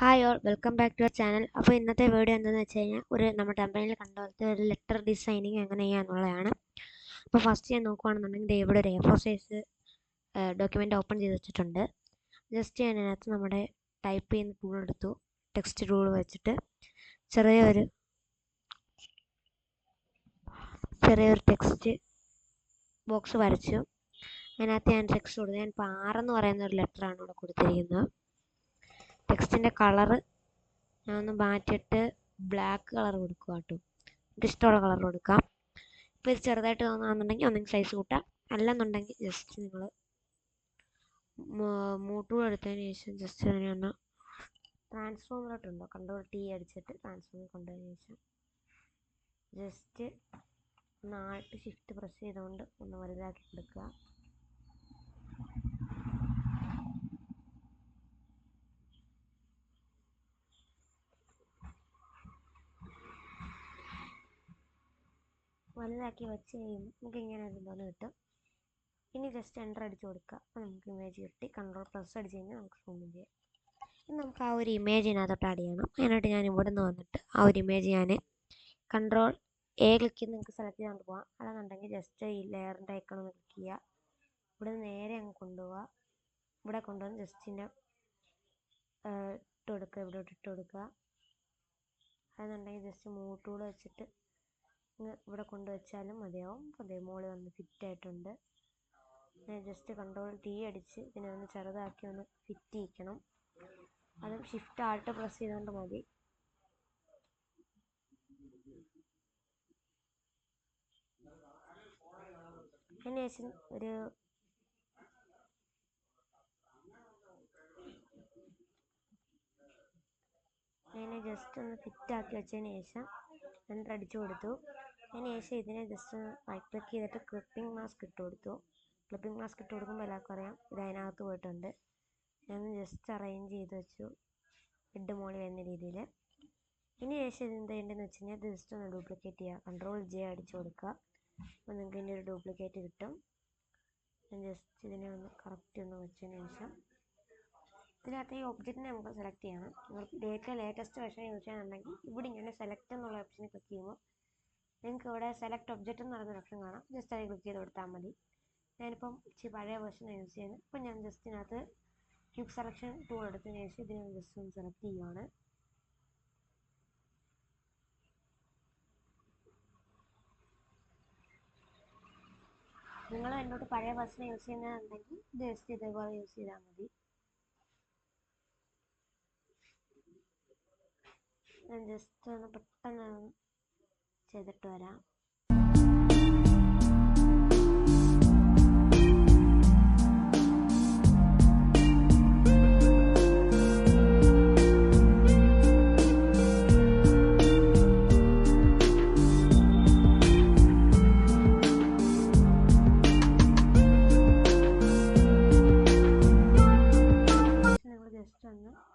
Hi all welcome back to our channel അപ്പോൾ ഇന്നത്തെ video എന്താണെന്ന് വെച്ച് കഴിഞ്ഞാൽ ഒരു നമ്മുടെ ടെമ്പനിൽ കണ്ട പോലത്തെ ഒരു ലെറ്റർ ഡിസൈനിങ് എങ്ങനെ ചെയ്യാന്നുള്ളതാണ് അപ്പോൾ ഫസ്റ്റ് ഞാൻ നോക്കുകയാണെന്നുണ്ടെങ്കിൽ ഇവിടെ ഒരു A four size document open ചെയ്ത് വെച്ചിട്ടുണ്ട്. ജസ്റ്റ് ഞാൻ അതിനകത്ത് നമ്മുടെ ടൈപ്പ് ചെയ്യുന്ന ടൂൾ എടുത്തു. ടെക്സ്റ്റ് ടൂൾ വെച്ചിട്ട് ചെറിയൊരു ചെറിയൊരു ടെക്സ്റ്റ് ബോക്സ് വരച്ചു. അതിനകത്ത് ഞാൻ ടെക്സ്റ്റ് കൊടുത്തു ഞാൻ ഇപ്പോൾ ആറെന്ന് പറയുന്ന ഒരു ലെറ്ററാണ് ഇവിടെ കൊടുത്തിരിക്കുന്നത്. ടെക്സ്റ്റിന്റെ കളറ് ഞാൻ ഒന്ന് മാറ്റിയിട്ട് ബ്ലാക്ക് കളർ കൊടുക്കുക കേട്ടോ എനിക്ക് ഇഷ്ടമുള്ള കളർ കൊടുക്കാം. ഇപ്പോൾ ഇത് ചെറുതായിട്ട് തോന്നുകയാണെന്നുണ്ടെങ്കിൽ ഒന്നെങ്കിൽ സൈസ് കൂട്ടാം. അല്ലെന്നുണ്ടെങ്കിൽ ജസ്റ്റ് നിങ്ങൾ മൂട്ടൂടെ എടുത്തതിന് ശേഷം ജസ്റ്റ് അതിനെ ഒന്ന് ട്രാൻസ്ഫോമിലോട്ടുണ്ടോ കണ്ടോ ടി അടിച്ചിട്ട് ട്രാൻസ്ഫോമിൽ കൊണ്ടുപോയതിന് ശേഷം ജസ്റ്റ് നാട്ട് ഷിഫ്റ്റ് പ്രസ് ചെയ്തുകൊണ്ട് ഒന്ന് വലുതാക്കി കൊടുക്കുക. വലുതാക്കി വെച്ച് കഴിയുമ്പോൾ നമുക്ക് ഇങ്ങനെ ഒരു പോലെ കിട്ടും. ഇനി ജസ്റ്റ് എന്റർ അടിച്ച് കൊടുക്കുക. അപ്പോൾ നമുക്ക് ഇമേജ് കിട്ടി. കൺട്രോൾ പ്ലസ് അടിച്ച് കഴിഞ്ഞാൽ നമുക്ക് സൂം ചെയ്യാം. ഇനി നമുക്ക് ആ ഒരു ഇമേജിനകത്തോട്ട് ആഡ് ചെയ്യണം. അതിനായിട്ട് ഞാൻ ഇവിടെ നിന്ന് വന്നിട്ട് ആ ഒരു ഇമേജ് ഞാൻ കൺട്രോൾ എ ക്ലിക്ക് ചെയ്ത് നിങ്ങൾക്ക് സെലക്ട് ചെയ്തുകൊണ്ട് പോകാം അല്ലെന്നുണ്ടെങ്കിൽ ജസ്റ്റ് ഈ ലെയറിന്റെ ഐക്കൺ ക്ലിക്ക് ചെയ്യുക. ഇവിടെ നേരെ അങ്ങ് കൊണ്ടുപോവുക ഇവിടെ കൊണ്ടുവന്ന് ജസ്റ്റ് ഇതിന്റെ ഇട്ട് കൊടുക്കുക. ഇവിടെ ഇട്ട് കൊടുക്കുക. അതെന്നുണ്ടെങ്കിൽ ജസ്റ്റ് മൂട്ടൂടെ വെച്ചിട്ട് ഇവിടെ കൊണ്ടുവച്ചാലും മതിയാവും. അതേ മോൾ വന്ന് ഫിറ്റ് ആയിട്ടുണ്ട് ഞാൻ ജസ്റ്റ് കൺട്രോൾ ടി അടിച്ച് ഇതിനെ ഒന്ന് ചെറുതാക്കി ഒന്ന് ഫിറ്റ് ചെയ്യിക്കണം. അതും ഷിഫ്റ്റ് ആൾട്ട് പ്രസ് ചെയ്തുകൊണ്ട് മതി. അതിന് ശേഷം ഒരു അതിനെ ജസ്റ്റ് ഒന്ന് ഫിറ്റ് ആക്കി വെച്ചതിന് ശേഷം എന്റർ അടിച്ചു കൊടുത്തു. അതിന് ശേഷം ഇതിനെ ജസ്റ്റ് റൈറ്റ് ക്ലിക്ക് ചെയ്തിട്ട് ക്ലിപ്പിംഗ് മാസ്ക് ഇട്ട് കൊടുത്തു. ക്ലിപ്പിംഗ് മാസ്ക് ഇട്ട് കൊടുക്കുമ്പോൾ എല്ലാവർക്കും അറിയാം ഇത് അതിനകത്ത് പോയിട്ടുണ്ട്. ഞാൻ ജസ്റ്റ് അറേഞ്ച് ചെയ്ത് വെച്ചു. ഹെഡ് മോളി വരുന്ന രീതിയിൽ. ഇനി ശേഷം ഇത് എന്ത് ചെയ്യേണ്ടതെന്ന് വെച്ച് കഴിഞ്ഞാൽ ഇത് ജസ്റ്റ് ഒന്ന് ഡ്യൂപ്ലിക്കേറ്റ് ചെയ്യുക കൺട്രോൾ ജെ അടിച്ചു കൊടുക്കുക. അപ്പോൾ നിങ്ങൾക്ക് ഇതിന്റെ ഒരു ഡ്യൂപ്ലിക്കേറ്റ് കിട്ടും. ഞാൻ ജസ്റ്റ് ഇതിനെ ഒന്ന് കറക്റ്റ് ഒന്ന് വെച്ചതിന് ശേഷം. ഇതിനകത്ത് ഈ ഒബ്ജക്റ്റിനെ നമുക്ക് സെലക്ട് ചെയ്യണം നിങ്ങൾക്ക് ഡേറ്റ ലേറ്റസ്റ്റ് വെർഷൻ യൂസ് ചെയ്യാനുണ്ടെങ്കിൽ ഇവിടെ ഇങ്ങനെ സെലക്ട് എന്നുള്ള ഓപ്ഷൻ ക്ലിക്ക് ചെയ്യുമ്പോൾ നിങ്ങൾക്ക് ഇവിടെ സെലക്ട് ഒബ്ജക്റ്റ് എന്ന് പറയുന്ന ഓപ്ഷൻ കാണാം. ജസ്റ്റ് അത് ക്ലിക്ക് ചെയ്ത് കൊടുത്താൽ മതി. ഞാനിപ്പം ഇച്ചിരി പഴയ വെർഷൻ യൂസ് ചെയ്യുന്നത് അപ്പം ഞാൻ ജസ്റ്റ് ഇതിനകത്ത് ക്യൂബ് സെലക്ഷൻ ടൂൾ എടുത്തതിന് ശേഷം ഇതിനെ ജസ്റ്റ് ഒന്ന് സെലക്ട് ചെയ്യുവാണ്. നിങ്ങൾ എന്നോട് പഴയ വെർഷൻ യൂസ് ചെയ്യുന്നതുണ്ടെങ്കിൽ ജസ്റ്റ് ഇതേപോലെ യൂസ് ചെയ്താൽ മതി. ഞാൻ ജസ്റ്റ് ഒന്ന് പെട്ടെന്ന് ചെയ്തിട്ട് വരാം.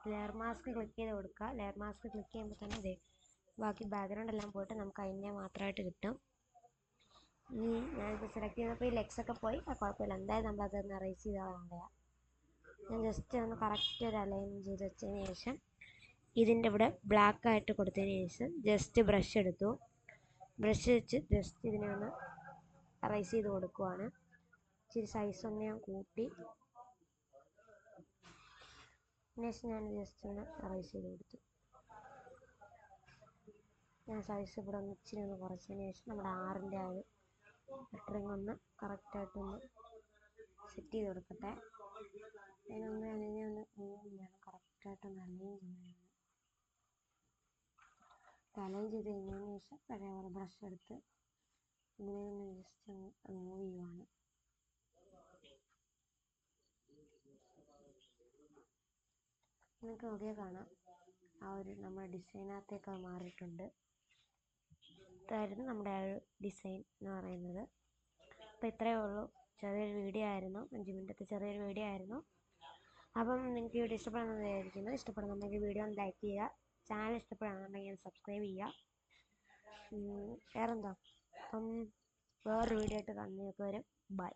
ലെയർ മാസ്ക് ക്ലിക്ക് ചെയ്ത് കൊടുക്കുക. ലെയർ മാസ്ക് ക്ലിക്ക് ചെയ്യുമ്പോൾ തന്നെ അതെ ബാക്കി ബാക്ക്ഗ്രൗണ്ട് എല്ലാം പോയിട്ട് നമുക്ക് അതിനെ മാത്രമായിട്ട് കിട്ടും. ഞാനിപ്പോൾ സെലക്ട് ചെയ്തപ്പോൾ ഈ ലെഗ്സ് ഒക്കെ പോയി. ആ കുഴപ്പമില്ല. എന്തായാലും നമ്മൾ ഒന്ന് അറേസ് ചെയ്താൽ ഞാൻ ജസ്റ്റ് ഒന്ന് കറക്റ്റ് ഒരു അലൈൻ ചെയ്ത് വെച്ചതിന് ശേഷം ഇതിന്റെ ഇവിടെ ബ്ലാക്ക് ആയിട്ട് കൊടുത്തതിന് ശേഷം ജസ്റ്റ് ബ്രഷ് എടുത്തു. ബ്രഷ് വെച്ച് ജസ്റ്റ് ഇതിനെ ഒന്ന് അറേസ് ചെയ്ത് കൊടുക്കുവാണ്. ഇച്ചിരി സൈസ് ഒന്ന് ഞാൻ കൂട്ടി. ശേഷം ഞാൻ ജസ്റ്റ് ഒന്ന് അറേസ് ചെയ്ത് കൊടുത്തു. ഞാൻ സൈസ് ഇവിടെ ഒന്ന് ഇച്ചിരി ഒന്ന് കുറച്ചതിന് ശേഷം നമ്മുടെ ആറിന്റെ ആ ഒരു ലെറ്ററിങ് ഒന്ന് കറക്റ്റായിട്ടൊന്ന് സെറ്റ് ചെയ്ത് കൊടുക്കട്ടെ. അതിനൊന്ന് അതിനെ ഒന്ന് മൂവ് ചെയ്യണം. കറക്റ്റായിട്ടൊന്ന് അലൈൻ ചെയ്യണം. അലൈൻ ചെയ്ത് കഴിഞ്ഞതിന് ശേഷം പഴയ പോലെ ബ്രഷ് എടുത്ത് ഇതിനെ ഒന്ന് ജസ്റ്റ് ഒന്ന് മൂവ് ചെയ്യുവാണ്. നിങ്ങൾക്ക് നോക്കിയാൽ കാണാം. ആ ഒരു നമ്മുടെ ഡിസൈനകത്തേക്ക് അത് മാറിയിട്ടുണ്ട്. ഇതായിരുന്നു നമ്മുടെ ആ ഒരു ഡിസൈൻ എന്ന് പറയുന്നത്. അപ്പോൾ ഇത്രയേ ഉള്ളൂ. ചെറിയൊരു വീഡിയോ ആയിരുന്നു. അഞ്ച് മിനിറ്റത്തെ ചെറിയൊരു വീഡിയോ ആയിരുന്നു. അപ്പം നിങ്ങൾക്ക് വീഡിയോ ഇഷ്ടപ്പെടാമെന്ന് വിചാരിക്കുന്നത് ഇഷ്ടപ്പെടുന്നുണ്ടെങ്കിൽ വീഡിയോ ഒന്ന് ലൈക്ക് ചെയ്യുക. ചാനൽ ഇഷ്ടപ്പെടാന്നുണ്ടെങ്കിൽ സബ്സ്ക്രൈബ് ചെയ്യുക. വേറെന്താ? അപ്പം വേറൊരു വീഡിയോ ആയിട്ട് കണ്ടു വരും ബൈ